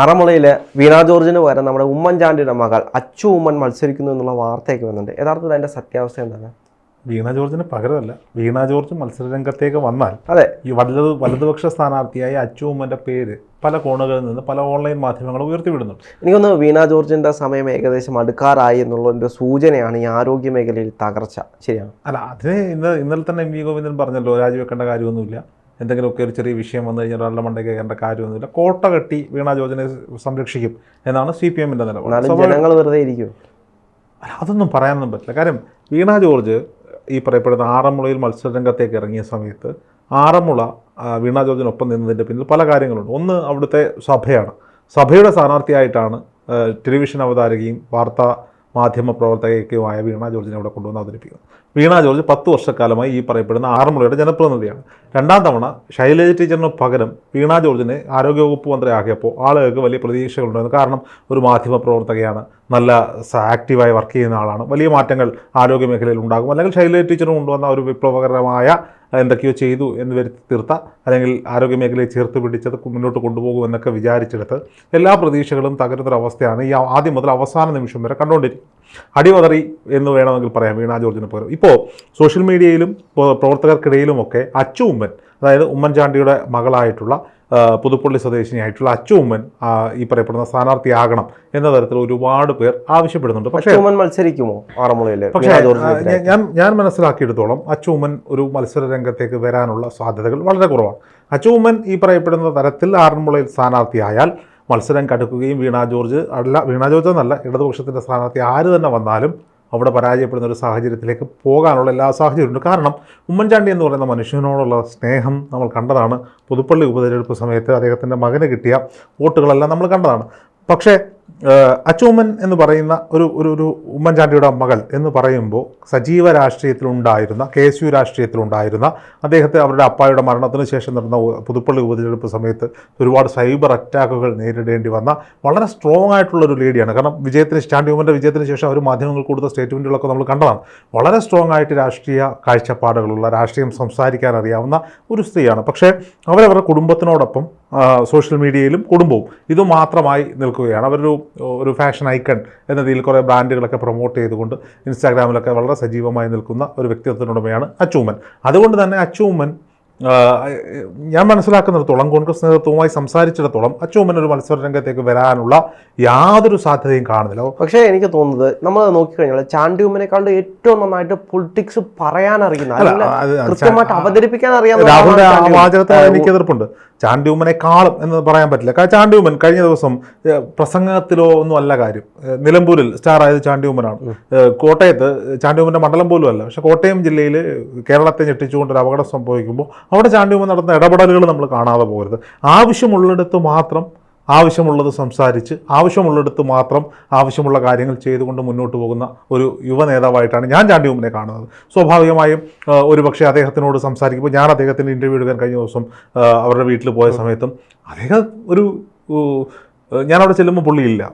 ആറന്മുളയിലെ വീണ ജോർജിന് പകരം നമ്മുടെ ഉമ്മൻചാണ്ടിയുടെ മകൾ അച്ചു ഉമ്മൻ മത്സരിക്കുന്നു എന്നുള്ള വാർത്തയൊക്കെ വന്നിട്ടുണ്ട് യഥാർത്ഥത്തിൽ അതിന്റെ സത്യാവസ്ഥ എന്താണ്? വീണ ജോർജിന് പകരമല്ല. വീണ ജോർജ് മത്സരരംഗത്തേക്ക് വന്നാൽ അതെ. ഈ വലത് വലതുപക്ഷ സ്ഥാനാർത്ഥിയായ അച്ചു ഉമ്മന്റെ പേര് പല കോണുകളിൽ നിന്ന് പല ഓൺലൈൻ മാധ്യമങ്ങൾ ഉയർത്തിവിടുന്നുണ്ട്. എനിക്കൊന്ന് വീണ ജോർജിന്റെ സമയം ഏകദേശം അടുക്കാറായി എന്നുള്ളതിന്റെ സൂചനയാണ് ഈ ആരോഗ്യ മേഖലയിൽ തകർച്ച. ശരിയാണ്. അല്ല അതിന് ഇന്ന് ഇന്നലെ തന്നെ എം വി ഗോവിന്ദൻ പറഞ്ഞല്ലോ രാജിവെക്കേണ്ട കാര്യമൊന്നുമില്ല. എന്തെങ്കിലുമൊക്കെ ഒരു ചെറിയ വിഷയം വന്നു കഴിഞ്ഞാൽ ഒരാളുടെ മണ്ടേ കയറേണ്ട കാര്യമൊന്നുമില്ല കോട്ട കെട്ടി വീണ ജോജനെ സംരക്ഷിക്കും എന്നാണ് സി പി എമ്മിന്റെ നിലപാട്. വെറുതെ ഇരിക്കും. അതൊന്നും പറയാനൊന്നും പറ്റില്ല. കാര്യം വീണ ജോർജ് ഈ പറയപ്പെടുന്ന ആറന്മുളയിൽ മത്സരരംഗത്തേക്ക് ഇറങ്ങിയ സമയത്ത് ആറന്മുള വീണ ജോർജിനൊപ്പം നിന്നതിന്റെ പിന്നിൽ പല കാര്യങ്ങളുണ്ട്. ഒന്ന് അവിടുത്തെ സഭയാണ്. സഭയുടെ സ്ഥാനാർത്ഥിയായിട്ടാണ് ടെലിവിഷൻ അവതാരകയും വാർത്താ മാധ്യമ പ്രവർത്തകയ്ക്കുമായ വീണ ജോർജിനെ അവിടെ കൊണ്ടുവന്ന് അവതരിപ്പിക്കുന്നു. വീണ ജോർജ് പത്ത് വർഷക്കാലമായി ഈ പറയപ്പെടുന്ന ആറന്മുളയുടെ ജനപ്രതിനിധിയാണ്. രണ്ടാം തവണ ശൈലജ ടീച്ചറിന് പകരം വീണ ജോർജിനെ ആരോഗ്യവകുപ്പ് മന്ത്രിയാക്കിയപ്പോൾ ആളുകൾക്ക് വലിയ പ്രതീക്ഷകളുണ്ടായിരുന്നു. കാരണം ഒരു മാധ്യമ പ്രവർത്തകയാണ് നല്ല ആക്റ്റീവായി വർക്ക് ചെയ്യുന്ന ആളാണ്. വലിയ മാറ്റങ്ങൾ ആരോഗ്യ മേഖലയിൽ ഉണ്ടാകും. അല്ലെങ്കിൽ ശൈലജ ടീച്ചർ കൊണ്ടുവന്ന ഒരു വിപ്ലവകരമായ എന്തൊക്കെയോ ചെയ്തു എന്ന് വരുത്തി തീർത്ത. അല്ലെങ്കിൽ ആരോഗ്യമേഖലയെ ചേർത്ത് പിടിച്ചത് മുന്നോട്ട് കൊണ്ടുപോകുമെന്നൊക്കെ വിചാരിച്ചെടുത്ത് എല്ലാ പ്രതീക്ഷകളും തകരുന്നൊരവസ്ഥയാണ് ഈ ആദ്യം മുതൽ അവസാന നിമിഷം വരെ കണ്ടുകൊണ്ടിരിക്കുന്നത് അടിവതറി എന്ന് വേണമെങ്കിൽ പറയാം വീണാ ജോർജിന് പകരം ഇപ്പോൾ സോഷ്യൽ മീഡിയയിലും പ്ര- പ്രവർത്തകർക്കിടയിലുമൊക്കെ അച്ചു ഉമ്മൻ അതായത് ഉമ്മൻചാണ്ടിയുടെ മകളായിട്ടുള്ള പുതുപ്പള്ളി സ്വദേശിനിയായിട്ടുള്ള അച്ചുമ്മൻ ഈ പറയപ്പെടുന്ന സ്ഥാനാർത്ഥിയാകണം എന്ന തരത്തിൽ ഒരുപാട് പേർ ആവശ്യപ്പെടുന്നുണ്ട്. പക്ഷേ മത്സരിക്കുമോ ആറന്മുളയിൽ? പക്ഷേ ഞാൻ ഞാൻ മനസ്സിലാക്കിയെടുത്തോളം അച്ചുമ്മൻ ഒരു മത്സര രംഗത്തേക്ക് വരാനുള്ള സാധ്യതകൾ വളരെ കുറവാണ്. അച്ചുമ്മൻ ഈ പറയപ്പെടുന്ന തരത്തിൽ ആറന്മുളയിൽ സ്ഥാനാർത്ഥിയായാൽ മത്സരം കടുക്കുകയും വീണ ജോർജ് അല്ല വീണ ജോർജ് എന്നല്ല ഇടതുപക്ഷത്തിന്റെ സ്ഥാനാർത്ഥി ആര് തന്നെ വന്നാലും അവിടെ പരാജയപ്പെടുന്ന ഒരു സാഹചര്യത്തിലേക്ക് പോകാനുള്ള എല്ലാ സാഹചര്യമുണ്ട്. കാരണം ഉമ്മൻചാണ്ടി എന്ന് പറയുന്ന മനുഷ്യനോടുള്ള സ്നേഹം നമ്മൾ കണ്ടതാണ്. പുതുപ്പള്ളി ഉപതെരഞ്ഞെടുപ്പ് സമയത്ത് അദ്ദേഹത്തിന്റെ മകന് കിട്ടിയ വോട്ടുകളെല്ലാം നമ്മൾ കണ്ടതാണ്. പക്ഷേ അച്ചൂമ്മൻ എന്ന് പറയുന്ന ഒരു ഒരു ഒരു ഉമ്മൻചാണ്ടിയുടെ മകൾ എന്ന് പറയുമ്പോൾ സജീവ രാഷ്ട്രീയത്തിലുണ്ടായിരുന്ന കെ എസ് യു രാഷ്ട്രീയത്തിലുണ്ടായിരുന്ന അദ്ദേഹത്തെ അവരുടെ അപ്പായുടെ മരണത്തിന് ശേഷം നടന്ന പുതുപ്പള്ളി ഉപതെരഞ്ഞെടുപ്പ് സമയത്ത് ഒരുപാട് സൈബർ അറ്റാക്കുകൾ നേരിടേണ്ടി വന്ന വളരെ സ്ട്രോങ് ആയിട്ടുള്ള ഒരു ലേഡിയാണ്. കാരണം വിജയത്തിന് സ്റ്റാൻഡ് വിജയത്തിന് ശേഷം അവർ മാധ്യമങ്ങൾ കൊടുത്ത സ്റ്റേറ്റ്മെന്റുകളൊക്കെ നമ്മൾ കണ്ടതാണ്. വളരെ സ്ട്രോങ് ആയിട്ട് രാഷ്ട്രീയ കാഴ്ചപ്പാടുകളുള്ള രാഷ്ട്രീയം സംസാരിക്കാൻ അറിയാവുന്ന ഒരു സ്ത്രീയാണ്. പക്ഷേ അവരവരുടെ കുടുംബത്തിനോടൊപ്പം സോഷ്യൽ മീഡിയയിലും കുടുംബവും ഇതുമാത്രമായി നിൽക്കുകയാണ്. അവരൊരു ഒരു ഫാഷൻ ഐക്കൺ എന്ന രീതിയിൽ കുറേ ബ്രാൻഡുകളൊക്കെ പ്രൊമോട്ട് ചെയ്തുകൊണ്ട് ഇൻസ്റ്റാഗ്രാമിലൊക്കെ വളരെ സജീവമായി നിൽക്കുന്ന ഒരു വ്യക്തിത്വത്തിനുടമയാണ് അച്ചൂമ്മൻ അതുകൊണ്ട് തന്നെ അച്ചൂമ്മൻ ഞാൻ മനസ്സിലാക്കുന്നിടത്തോളം കോൺഗ്രസ് നേതൃത്വവുമായി സംസാരിച്ചിടത്തോളം അച്ചൂമ്മൻ ഒരു മത്സര രംഗത്തേക്ക് വരാനുള്ള യാതൊരു സാധ്യതയും കാണുന്നില്ല. പക്ഷേ എനിക്ക് തോന്നുന്നത് നമ്മൾ നോക്കിക്കഴിഞ്ഞാൽ ചാണ്ടി ഉമ്മനേക്കാളും ഏറ്റവും നന്നായിട്ട് പൊളിറ്റിക്സ് പറയാൻ അറിയുന്ന കൃത്യമായിട്ട് അവതരിപ്പിക്കാൻ അറിയാവുന്ന രാഹുലിന്റെ ചാണ്ടി എനിക്ക് എതിർപ്പുണ്ട് ചാണ്ടിയുമ്മനെക്കാളും എന്ന് പറയാൻ പറ്റില്ല. കാരണം ചാണ്ടിയുമ്മൻ കഴിഞ്ഞ ദിവസം പ്രസംഗത്തിലോ ഒന്നും അല്ല കാര്യം. നിലമ്പൂരിൽ സ്റ്റാർ ആയത് ചാണ്ടിയുമ്മനാണ് ഏഹ്, കോട്ടയത്ത് ചാണ്ടിയുമ്മന്റെ മണ്ഡലം പോലും അല്ല. പക്ഷേ കോട്ടയം ജില്ലയിൽ കേരളത്തെ ഞെട്ടിച്ചുകൊണ്ട് ഒരു അപകടം സംഭവിക്കുമ്പോൾ അവിടെ ചാണ്ടിയുമ്മൻ നടത്തുന്ന ഇടപെടലുകൾ നമ്മൾ കാണാതെ പോകരുത്. ആവശ്യമുള്ളിടത്ത് മാത്രം ആവശ്യമുള്ളത് സംസാരിച്ച് ആവശ്യമുള്ളിടത്ത് മാത്രം ആവശ്യമുള്ള കാര്യങ്ങൾ ചെയ്തുകൊണ്ട് മുന്നോട്ട് പോകുന്ന ഒരു യുവ നേതാവായിട്ടാണ് ഞാൻ ചാണ്ടി ഉമ്മനെ കാണുന്നത്. സ്വാഭാവികമായും ഒരു പക്ഷേ അദ്ദേഹത്തിനോട് സംസാരിക്കുമ്പോൾ ഞാൻ അദ്ദേഹത്തിന് ഇന്റർവ്യൂ എടുക്കാൻ കഴിഞ്ഞ ദിവസം അവരുടെ വീട്ടിൽ പോയ സമയത്തും അദ്ദേഹം ഒരു ഞാനവിടെ ചെല്ലുമ്പോൾ പുള്ളിയില്ല.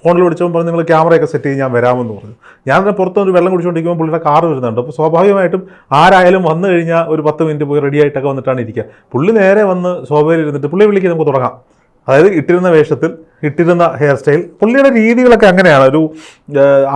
ഫോണിൽ വിളിച്ചപ്പോൾ പറഞ്ഞു നിങ്ങൾ ക്യാമറയൊക്കെ സെറ്റ് ചെയ്ത് ഞാൻ വരാമെന്ന് പറഞ്ഞു. ഞാൻ അതിന് പുറത്ത് ഒരു വെള്ളം കുടിച്ചുകൊണ്ടിരിക്കുമ്പോൾ പുള്ളിയുടെ കാർ വരുന്നുണ്ട്. അപ്പോൾ സ്വാഭാവികമായിട്ടും ആരായാലും വന്നു കഴിഞ്ഞാൽ ഒരു പത്ത് മിനിറ്റ് പോയി റെഡി ആയിട്ടൊക്കെ വന്നിട്ടാണ് ഇരിക്കുക. പുള്ളി നേരെ വന്ന് ശോഭയിൽ ഇരുന്നിട്ട് പുള്ളി വിളിക്കുക നമുക്ക് തുടങ്ങാം. അതായത് ഇട്ടിരുന്ന വേഷത്തിൽ ഇട്ടിരുന്ന ഹെയർ സ്റ്റൈൽ പുള്ളിയുടെ രീതികളൊക്കെ അങ്ങനെയാണ്. ഒരു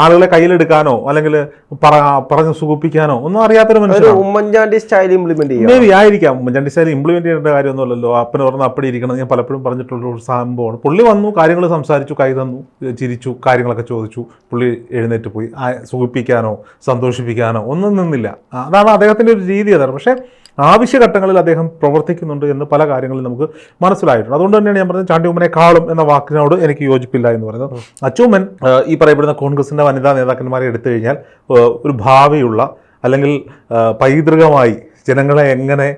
ആളുകളെ കയ്യിലെടുക്കാനോ അല്ലെങ്കിൽ പറഞ്ഞു സുഖിപ്പിക്കാനോ ഒന്നും അറിയാത്തൊരു ഒരു മനുഷ്യനാണ്. ഉമ്മൻചാണ്ടി സ്റ്റൈൽ ഇംപ്ലിമെന്റ് ബി ആയിരിക്കാം. ഉമ്മൻചാണ്ടി സ്റ്റൈൽ ഇംപ്ലിമെന്റ് ചെയ്യേണ്ട കാര്യമൊന്നുമല്ലല്ലോ. അപ്പന് പറഞ്ഞ അപ്പടി ഇരിക്കണം ഞാൻ പലപ്പോഴും പറഞ്ഞിട്ടുള്ള ഒരു സംഭവമാണ്. പുള്ളി വന്നു കാര്യങ്ങൾ സംസാരിച്ചു കൈ തന്നു ചിരിച്ചു കാര്യങ്ങളൊക്കെ ചോദിച്ചു. പുള്ളി എഴുന്നേറ്റ് പോയി. സുഖിപ്പിക്കാനോ സന്തോഷിപ്പിക്കാനോ ഒന്നും നിന്നില്ല. അതാണ് അദ്ദേഹത്തിന്റെ ഒരു രീതി അതാണ്. പക്ഷേ ആവശ്യഘട്ടങ്ങളിൽ അദ്ദേഹം പ്രവർത്തിക്കുന്നുണ്ട് എന്ന് പല കാര്യങ്ങളിൽ നമുക്ക് മനസ്സിലായിട്ടുണ്ട്. അതുകൊണ്ട് തന്നെയാണ് ഞാൻ പറഞ്ഞത് ചാണ്ടിയുമ്മനെക്കാളും എന്ന വാക്കിനോട് എനിക്ക് യോജിപ്പില്ല എന്ന് പറയുന്നത്. അച്ചൂമ്മൻ ഈ പറയപ്പെടുന്ന കോൺഗ്രസിന്റെ വനിതാ നേതാക്കന്മാരെ എടുത്തു കഴിഞ്ഞാൽ ഒരു ഭാവിയുള്ള അല്ലെങ്കിൽ പൈതൃകമായി ജനങ്ങളെ എങ്ങനെ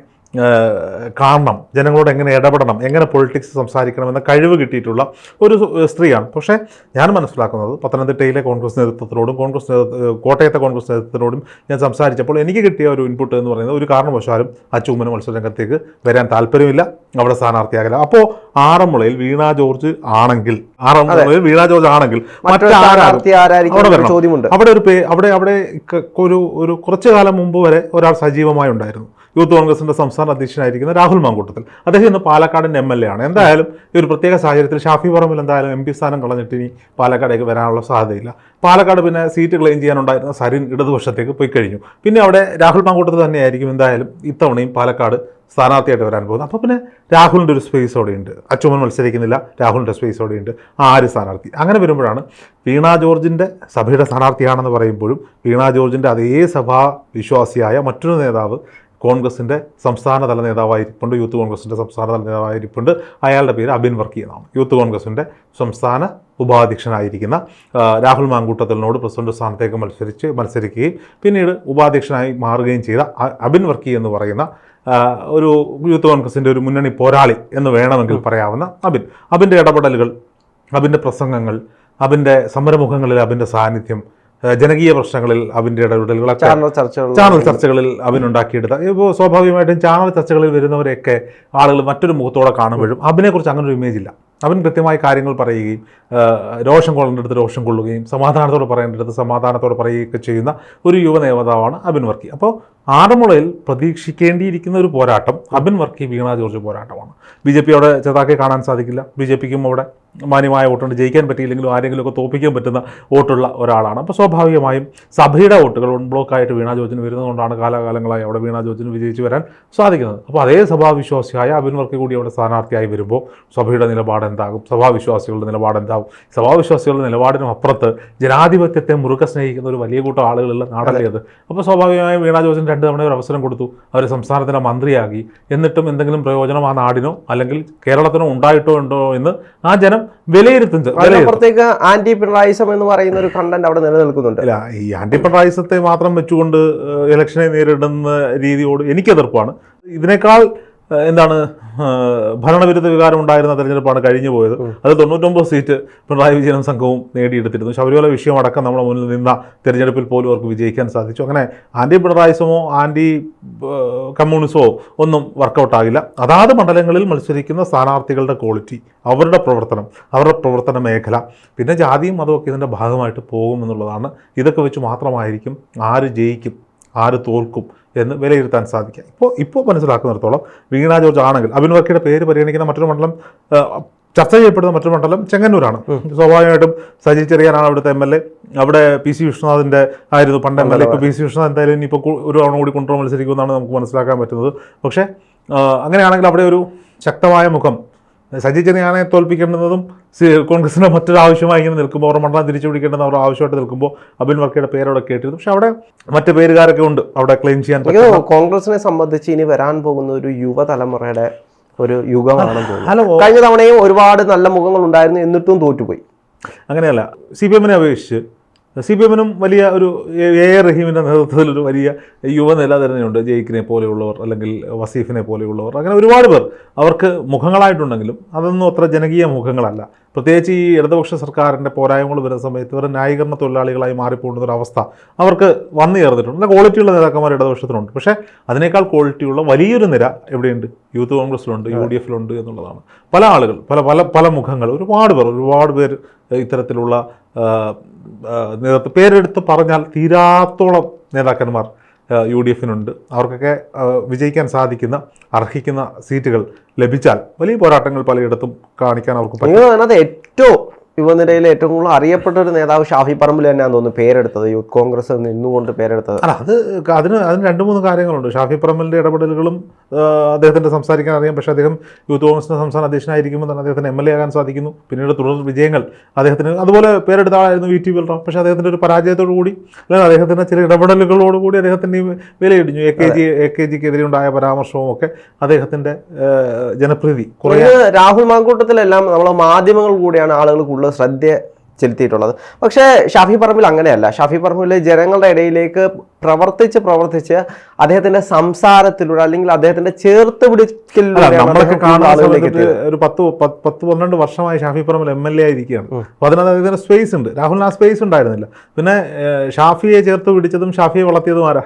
കാണണം. ജനങ്ങളോട് എങ്ങനെ ഇടപെടണം? എങ്ങനെ പൊളിറ്റിക്സ് സംസാരിക്കണം എന്ന കഴിവ് കിട്ടിയിട്ടുള്ള ഒരു സ്ത്രീയാണ്. പക്ഷേ ഞാൻ മനസ്സിലാക്കുന്നത് പത്തനംതിട്ടയിലെ കോൺഗ്രസ് നേതൃത്വത്തിനോടും കോൺഗ്രസ് കോട്ടയത്തെ കോൺഗ്രസ് നേതൃത്വത്തിനോടും ഞാൻ സംസാരിച്ചപ്പോൾ എനിക്ക് കിട്ടിയ ഒരു ഇൻപുട്ട് എന്ന് പറയുന്നത് ഒരു കാരണവശാലും അച്ചൂമ്മന് മത്സരരംഗത്തേക്ക് വരാൻ താല്പര്യമില്ല. അവിടെ സ്ഥാനാർത്ഥിയാകില്ല. അപ്പോൾ ആറന്മുളയിൽ വീണ ജോർജ് ആണെങ്കിൽ ആറന്മുളയിൽ വീണ ജോർജ് ആണെങ്കിൽ അവിടെ ഒരു അവിടെ അവിടെ ഒരു ഒരു കുറച്ചു കാലം മുമ്പ് വരെ ഒരാൾ സജീവമായി ഉണ്ടായിരുന്നു. യൂത്ത് കോൺഗ്രസിന്റെ സംസ്ഥാന അധ്യക്ഷനായിരിക്കുന്ന രാഹുൽ മാങ്കൂട്ടത്തിൽ. അദ്ദേഹം ഇന്ന് പാലക്കാടിന്റെ എം എൽ എ ആണ്. എന്തായാലും ഈ ഒരു പ്രത്യേക സാഹചര്യത്തിൽ ഷാഫി പറമ്പിൽ എന്തായാലും എം പി സ്ഥാനം കളഞ്ഞിട്ട് ഇനി പാലക്കാടേക്ക് വരാനുള്ള സാധ്യതയില്ല. പാലക്കാട് പിന്നെ സീറ്റ് ക്ലെയിം ചെയ്യാനുണ്ടായിരുന്ന സരിൻ ഇടതുപക്ഷത്തേക്ക് പോയി കഴിഞ്ഞു. പിന്നെ അവിടെ രാഹുൽ മാങ്കൂട്ടത്തിൽ തന്നെയായിരിക്കും എന്തായാലും ഇത്തവണയും പാലക്കാട് സ്ഥാനാർത്ഥിയായിട്ട് വരാൻ പോകുന്നത്. അപ്പോൾ പിന്നെ രാഹുലിന്റെ ഒരു സ്പേസ് അവിടെയുണ്ട് അച്ചുമൻ മത്സരിക്കുന്നില്ല. രാഹുലിന്റെ സ്പേസ് അവിടെയുണ്ട് ആര് സ്ഥാനാർത്ഥി? അങ്ങനെ വരുമ്പോഴാണ് വീണ ജോർജിന്റെ സഭയുടെ സ്ഥാനാർത്ഥിയാണെന്ന് പറയുമ്പോഴും വീണ ജോർജിന്റെ അതേ സഭാ വിശ്വാസിയായ മറ്റൊരു നേതാവ് കോൺഗ്രസിന്റെ സംസ്ഥാനതല നേതാവായിരിപ്പുണ്ട് യൂത്ത് കോൺഗ്രസിന്റെ സംസ്ഥാനതല നേതാവായിരിപ്പുണ്ട്. അയാളുടെ പേര് അബിൻ വർക്കി എന്നാണ്. യൂത്ത് കോൺഗ്രസിന്റെ സംസ്ഥാന ഉപാധ്യക്ഷനായിരിക്കുന്ന രാഹുൽ മാങ്കൂട്ടത്തലിനോട് പ്രസിഡന്റ് സ്ഥാനത്തേക്ക് മത്സരിച്ച് മത്സരിക്കുകയും പിന്നീട് ഉപാധ്യക്ഷനായി മാറുകയും ചെയ്ത അബിൻ വർക്കി എന്ന് പറയുന്ന ഒരു യൂത്ത് കോൺഗ്രസിന്റെ ഒരു മുന്നണി പോരാളി എന്ന് വേണമെങ്കിൽ പറയാവുന്ന അബിൻ. അബിന്റെ ഇടപെടലുകൾ അബിന്റെ പ്രസംഗങ്ങൾ അബിന്റെ സമരമുഖങ്ങളിൽ അബിന്റെ സാന്നിധ്യം ജനകീയ പ്രശ്നങ്ങളിൽ അവന്റെ ഇടപെടലുകളൊക്കെ ചാനൽ ചർച്ചകൾ ചാനൽ ചർച്ചകളിൽ അവനുണ്ടാക്കിയെടുത്ത ഇപ്പോൾ സ്വാഭാവികമായിട്ടും ചാനൽ ചർച്ചകളിൽ വരുന്നവരെയൊക്കെ ആളുകൾ മറ്റൊരു മുഖത്തോടെ കാണുമ്പോഴും അതിനെക്കുറിച്ച് അങ്ങനെ ഒരു ഇമേജ് ഇല്ല. അവൻ കൃത്യമായി കാര്യങ്ങൾ പറയുകയും രോഷം കൊള്ളേണ്ടടുത്ത് രോഷം കൊള്ളുകയും സമാധാനത്തോടെ പറയേണ്ടടുത്ത് സമാധാനത്തോടെ പറയുകയൊക്കെ ചെയ്യുന്ന ഒരു യുവ നേതാവാണ് അബിൻ വർക്കി. അപ്പോൾ ആറന്മുളയിൽ പ്രതീക്ഷിക്കേണ്ടിയിരിക്കുന്ന ഒരു പോരാട്ടം അബിൻ വർക്കി വീണ ജോർജ് പോരാട്ടമാണ്. ബി ജെ പി അവിടെ ചെറുതാക്കി കാണാൻ സാധിക്കില്ല. ബി ജെ പിക്കും അവിടെ മാന്യമായ വോട്ടുണ്ട്. ജയിക്കാൻ പറ്റിയില്ലെങ്കിലും ആരെങ്കിലുമൊക്കെ തോപ്പിക്കാൻ പറ്റുന്ന വോട്ടുള്ള ഒരാളാണ്. അപ്പോൾ സ്വാഭാവികമായും സഭയുടെ വോട്ടുകൾ വൺ ബ്ലോക്ക് ആയിട്ട് വീണ ജോർജിന് വരുന്നതുകൊണ്ടാണ് കാലാകാലങ്ങളായി അവിടെ വീണ ജോർജിന് വിജയിച്ച് വരാൻ സാധിക്കുന്നത്. അപ്പോൾ അതേ സഭാവിശ്വാസിയായ അബിൻ വർക്കി കൂടി അവിടെ സ്ഥാനാർത്ഥിയായി വരുമ്പോൾ സഭയുടെ നിലപാട് എന്താകും സഭാവിശ്വാസികളുടെ നിലപാടെന്താകും? സഭാവിശ്വാസികളുടെ നിലപാടിനും അപ്പുറത്ത് ജനാധിപത്യത്തെ മുറുകെ സ്നേഹിക്കുന്ന ഒരു വലിയ കൂട്ടം ആളുകളുള്ള നാടല്ലേ അത്. അപ്പോൾ സ്വാഭാവികമായും വീണാ ജോസിന് രണ്ട് തവണ ഒരു അവസരം കൊടുത്തു. അവർ സംസ്ഥാനത്തിന്റെ മന്ത്രിയാക്കി. എന്നിട്ടും എന്തെങ്കിലും പ്രയോജനം ആ നാടിനോ അല്ലെങ്കിൽ കേരളത്തിനോ ഉണ്ടായിട്ടോ ഉണ്ടോ എന്ന് ആ ജനം വിലയിരുത്തും വിലയിരുത്തും അതിനപ്പുറത്തേക്ക് ആന്റി പിണറായിസം എന്ന് പറയുന്ന ഒരു കണ്ടന്റ് അവിടെ നിലനിൽക്കുന്നുണ്ട്. അല്ല ഈ ആന്റി പിണറായിസത്തെ മാത്രം വെച്ചുകൊണ്ട് ഇലക്ഷനെ നേരിടുന്ന രീതിയോട് എനിക്ക് എതിർപ്പാണ്. ഇതിനേക്കാൾ എന്താണ് ഭരണവിരുദ്ധ വികാരം ഉണ്ടായിരുന്ന തെരഞ്ഞെടുപ്പാണ് കഴിഞ്ഞു പോയത്. അത് തൊണ്ണൂറ്റൊമ്പത് സീറ്റ് പിണറായി വിജയനും സംഘവും നേടിയെടുത്തിരുന്നു. ശബരിമല വിഷയം അടക്കം നമ്മുടെ മുന്നിൽ നിന്ന തെരഞ്ഞെടുപ്പിൽ പോലും അവർക്ക് വിജയിക്കാൻ സാധിച്ചു. അങ്ങനെ ആന്റി പിണറായിസമോ ആന്റി കമ്മ്യൂണിസമോ ഒന്നും വർക്കൗട്ടാകില്ല അതാത് മണ്ഡലങ്ങളിൽ മത്സരിക്കുന്ന സ്ഥാനാർത്ഥികളുടെ ക്വാളിറ്റി അവരുടെ പ്രവർത്തനം അവരുടെ പ്രവർത്തന മേഖല പിന്നെ ജാതിയും മതമൊക്കെ ഇതിന്റെ ഭാഗമായിട്ട് പോകുമെന്നുള്ളതാണ് ഇതൊക്കെ വെച്ച് മാത്രമായിരിക്കും ആര് ജയിക്കും ആര് തോൽക്കും എന്ന് വിലയിരുത്താൻ സാധിക്കുക ഇപ്പോൾ ഇപ്പോൾ മനസ്സിലാക്കുന്നിടത്തോളം വീണ ജോർജ് ആണെങ്കിൽ അബിൻ വർക്കിയുടെ പേര് പരിഗണിക്കുന്ന മറ്റൊരു മണ്ഡലം ചർച്ച ചെയ്യപ്പെടുന്ന മറ്റൊരു മണ്ഡലം ചെങ്ങന്നൂരാണ്. സ്വാഭാവികമായിട്ടും സജി ചെറിയാനാണ് അവിടുത്തെ എം എൽ എ. അവിടെ പി സി വിശ്വനാഥിന്റെ ആയിരുന്നു പണ്ട് എം എൽ എ. ഇപ്പോൾ പി സി വിശ്വനാഥ് എന്തായാലും ഇനിയിപ്പോൾ ഒരു തവണ കൂടി കൊണ്ടുപോകാൻ മത്സരിക്കുമെന്നാണ് നമുക്ക് മനസ്സിലാക്കാൻ പറ്റുന്നത്. പക്ഷേ അങ്ങനെയാണെങ്കിൽ അവിടെ ഒരു ശക്തമായ മുഖം സജി ചെറിയാനെ തോൽപ്പിക്കേണ്ടുന്നതും കോൺഗ്രസിന്റെ മറ്റൊരു ആവശ്യമായി ഇങ്ങനെ നിൽക്കുമ്പോൾ അവർ മണ്ഡലം തിരിച്ചു പിടിക്കേണ്ടതെന്ന് അവർ ആവശ്യമായിട്ട് നിൽക്കുമ്പോൾ അബിൻ വർക്കിയുടെ പേരവിടെ കേട്ടിരുന്നു. പക്ഷെ അവിടെ മറ്റ് പേരുകാരൊക്കെ ഉണ്ട് അവിടെ ക്ലെയിം ചെയ്യാൻ കോൺഗ്രസിനെ സംബന്ധിച്ച് ഇനി വരാൻ പോകുന്ന ഒരു യുവതലമുറയുടെ ഒരു യുഗമാണെന്ന് തോന്നുന്നു. ഹലോ കഴിഞ്ഞ തവണയും ഒരുപാട് നല്ല മുഖങ്ങൾ ഉണ്ടായിരുന്നു എന്നിട്ടും തോറ്റുപോയി. അങ്ങനെയല്ല സി പി എമ്മിനെ അപേക്ഷിച്ച് സി പി എമ്മിനും വലിയ ഒരു എ എ റഹീമിന്റെ നേതൃത്വത്തിൽ ഒരു വലിയ യുവനില തന്നെയുണ്ട് ജയിക്കിനെ പോലെയുള്ളവർ അല്ലെങ്കിൽ വസീഫിനെ പോലെയുള്ളവർ. അങ്ങനെ ഒരുപാട് പേർ അവർക്ക് മുഖങ്ങളായിട്ടുണ്ടെങ്കിലും അതൊന്നും അത്ര ജനകീയ മുഖങ്ങളല്ല. പ്രത്യേകിച്ച് ഈ ഇടതുപക്ഷ സർക്കാരിന്റെ പോരായ്മകൾ വരുന്ന സമയത്ത് ഇവർ ന്യായീകരണ തൊഴിലാളികളായി മാറിപ്പോകുന്ന ഒരു അവസ്ഥ അവർക്ക് വന്നു ചേർന്നിട്ടുണ്ട്. നല്ല ക്വാളിറ്റിയുള്ള നേതാക്കന്മാർ ഇടതുപക്ഷത്തിനുണ്ട്. പക്ഷേ അതിനേക്കാൾ ക്വാളിറ്റിയുള്ള വലിയൊരു നിര എവിടെയുണ്ട്? യൂത്ത് കോൺഗ്രസിലുണ്ട് യു ഡി എഫിലുണ്ട് എന്നുള്ളതാണ്. പല ആളുകൾ പല പല പല മുഖങ്ങൾ ഒരുപാട് പേർ ഒരുപാട് പേർ ഇത്തരത്തിലുള്ള നേതൃത്വ പേരെടുത്ത് പറഞ്ഞാൽ തീരാത്തോളം നേതാക്കന്മാർ യു ഡി എഫിനുണ്ട് അവർക്കൊക്കെ വിജയിക്കാൻ സാധിക്കുന്ന അർഹിക്കുന്ന സീറ്റുകൾ ലഭിച്ചാൽ വലിയ പോരാട്ടങ്ങൾ പലയിടത്തും കാണിക്കാൻ അവർക്ക് പറ്റും. ഏറ്റവും യുവനിരയിൽ ഏറ്റവും കൂടുതൽ അറിയപ്പെട്ട ഒരു നേതാവ് ഷാഫി പറമ്പിൽ തന്നെയാണ് തോന്നുന്നു പേരെടുത്തത്. യൂത്ത് കോൺഗ്രസ് നിന്നുകൊണ്ട് പേരെടുത്തത്. അല്ല അത് അതിന് അതിന് രണ്ട് മൂന്ന് കാര്യങ്ങളുണ്ട്. ഷാഫി പറമ്പലിന്റെ ഇടപെടലുകളും അദ്ദേഹത്തിന്റെ സംസാരിക്കാൻ അറിയാം. പക്ഷേ അദ്ദേഹം യൂത്ത് കോൺഗ്രസിന്റെ സംസ്ഥാന അധ്യക്ഷനായിരിക്കുമ്പോൾ തന്നെ അദ്ദേഹത്തിന് എം എൽ എ ആകാൻ സാധിക്കുന്നു. പിന്നീട് തുടർ വിജയങ്ങൾ അദ്ദേഹത്തിന് അതുപോലെ പേരെടുത്ത ആളായിരുന്നു വി ടി ബൽറാം. പക്ഷേ അദ്ദേഹത്തിന്റെ ഒരു പരാജയത്തോടു കൂടി അല്ലെങ്കിൽ അദ്ദേഹത്തിന്റെ ചില ഇടപെടലുകളോടുകൂടി അദ്ദേഹത്തിന്റെ വിലയിടിഞ്ഞു. A K G A K ജിക്കെതിരെ ഉണ്ടായ പരാമർശവും ഒക്കെ അദ്ദേഹത്തിന്റെ ജനപ്രീതി കുറേ രാഹുൽ മാങ്കൂട്ടത്തിലെല്ലാം നമ്മളെ മാധ്യമങ്ങൾ കൂടിയാണ് ആളുകൾ കൂടുതൽ ശ്രദ്ധ ചെലുത്തിയിട്ടുള്ളത്. പക്ഷേ ഷാഫി പറമ്പിൽ അങ്ങനെയല്ല. ഷാഫി പറമ്പിൽ ജനങ്ങളുടെ ഇടയിലേക്ക് പ്രവർത്തിച്ച് പ്രവർത്തിച്ച് അദ്ദേഹത്തിന്റെ സംസാരത്തിലൂടെ അല്ലെങ്കിൽ അദ്ദേഹത്തിന്റെ ചേർത്ത് പിടിക്കലിലൂടെ. ഒരു പത്ത് പത്ത് പത്ത് പന്ത്രണ്ട് വർഷമായി Shafi Parambil M L A ആയിരിക്കുകയാണ്. അപ്പോൾ അതിനകത്ത് അദ്ദേഹത്തിന് സ്പേസ് ഉണ്ട്. രാഹുലിന് ആ സ്പേസ് ഉണ്ടായിരുന്നില്ല. പിന്നെ ഷാഫിയെ ചേർത്ത് പിടിച്ചതും ഷാഫിയെ വളർത്തിയതും ആരാ?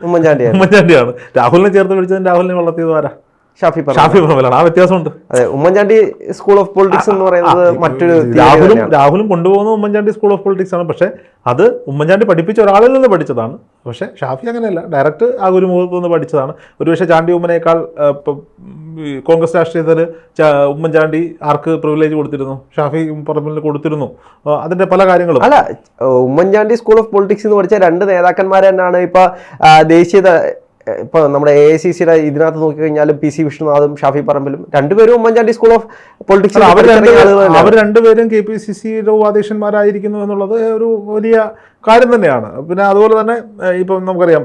ഉമ്മൻചാണ്ടിയാണ്. ഉമ്മൻചാണ്ടിയാണ്. രാഹുലിനെ ചേർത്ത് പിടിച്ചതും രാഹുലിനെ വളർത്തിയതും ആരാ? ഷാഫി ഷാഫി പറമ്പിലാണ് ആ വ്യത്യാസമുണ്ട്. അതെ ഉമ്മൻചാണ്ടി സ്കൂൾ ഓഫ് പോളിറ്റിക്സ് എന്ന് പറയുന്നത് മറ്റൊരു രാഹുലും രാഹുലും കൊണ്ടുപോകുന്ന ഉമ്മൻചാണ്ടി സ്കൂൾ ഓഫ് പോളിറ്റിക്സ് ആണ്. പക്ഷേ അത് ഉമ്മൻചാണ്ടി പഠിപ്പിച്ച ഒരാളിൽ നിന്ന് പഠിച്ചതാണ്. പക്ഷേ ഷാഫി അങ്ങനെയല്ല. ഡയറക്റ്റ് ആ ഒരു മുഖത്ത് നിന്ന് പഠിച്ചതാണ്. ഒരുപക്ഷെ ചാണ്ടി ഉമ്മനേക്കാൾ കോൺഗ്രസ് രാഷ്ട്രീയത്തിൽ ഉമ്മൻചാണ്ടി ആർക്ക് പ്രിവിലേജ് കൊടുത്തിരുന്നു? ഷാഫി പറമ്പിലിന് കൊടുത്തിരുന്നു. അതിന്റെ പല കാര്യങ്ങളും. അല്ല ഉമ്മൻചാണ്ടി സ്കൂൾ ഓഫ് പോളിറ്റിക്സ് എന്ന് പഠിച്ച രണ്ട് നേതാക്കന്മാർ തന്നെയാണ് ഇപ്പൊ ദേശീയ ത- ഇപ്പൊ നമ്മുടെ എ ഐ സി സിയുടെ ഇതിനകത്ത് നോക്കിക്കഴിഞ്ഞാലും പി സി വിഷ്ണുനാഥും ഷാഫി പറമ്പിലും രണ്ടുപേരും ഉമ്മൻചാണ്ടി സ്കൂൾ ഓഫ് പൊളിറ്റിക്സ് അവർ രണ്ടുപേരും അവർ രണ്ടുപേരും കെ പി സി സിയുടെ ഉപാധ്യക്ഷന്മാരായിരിക്കുന്നു എന്നുള്ളത് ഒരു വലിയ കാര്യം തന്നെയാണ്. പിന്നെ അതുപോലെ തന്നെ ഇപ്പം നമുക്കറിയാം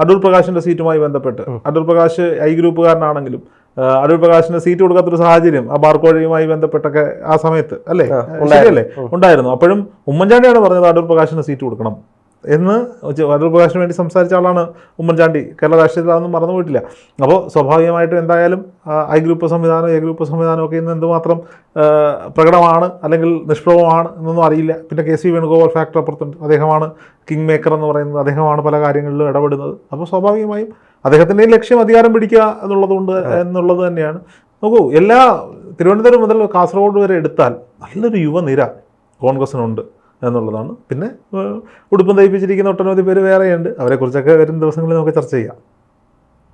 അടൂർ പ്രകാശിന്റെ സീറ്റുമായി ബന്ധപ്പെട്ട്. അടൂർ പ്രകാശ് ഐ ഗ്രൂപ്പുകാരനാണെങ്കിലും അടൂർ പ്രകാശിന് സീറ്റ് കൊടുക്കാത്തൊരു സാഹചര്യം ആ ബാർക്കോഴയുമായി ബന്ധപ്പെട്ടൊക്കെ ആ സമയത്ത് അല്ലേ? ശരിയല്ലേ? ഉണ്ടായിരുന്നു. അപ്പോഴും ഉമ്മൻചാണ്ടിയാണ് പറഞ്ഞത് അടൂർ പ്രകാശിന് സീറ്റ് കൊടുക്കണം. എന്ന് ചെ- പ്രകാശന് പ്രകാശിന് വേണ്ടി സംസാരിച്ച ആളാണ് ഉമ്മൻചാണ്ടി. കേരള രാഷ്ട്രീയത്തിൽ അതൊന്നും മറന്നു പോയിട്ടില്ല. അപ്പോൾ സ്വാഭാവികമായിട്ടും എന്തായാലും ഐ ഗ്രൂപ്പ് സംവിധാനം എ ഗ്രൂപ്പ് സംവിധാനം ഒക്കെ ഇന്ന് എന്തുമാത്രം പ്രകടമാണ് അല്ലെങ്കിൽ നിഷ്പ്രഭമാണ് എന്നൊന്നും അറിയില്ല. പിന്നെ കെ സി വേണുഗോപാൽ ഫാക്ടർ അപ്പുറത്തുണ്ട്. അദ്ദേഹമാണ് കിങ് മേക്കർ എന്ന് പറയുന്നത്. അദ്ദേഹമാണ് പല കാര്യങ്ങളിലും ഇടപെടുന്നത്. അപ്പോൾ സ്വാഭാവികമായും അദ്ദേഹത്തിന്റെ ലക്ഷ്യം അധികാരം പിടിക്കുക എന്നുള്ളതുകൊണ്ട് എന്നുള്ളത് തന്നെയാണ്. നോക്കൂ എല്ലാ തിരുവനന്തപുരം മുതൽ കാസർഗോഡ് വരെ എടുത്താൽ നല്ലൊരു യുവനിര കോൺഗ്രസിനുണ്ട് എന്നുള്ളതാണ്. പിന്നെ ഉടുപ്പം തയ്പ്പിച്ചിരിക്കുന്ന ഒട്ടനവധി പേര് വേറെയുണ്ട്. അവരെക്കുറിച്ചൊക്കെ വരും ദിവസങ്ങളിൽ നമുക്ക് ചർച്ച ചെയ്യാം.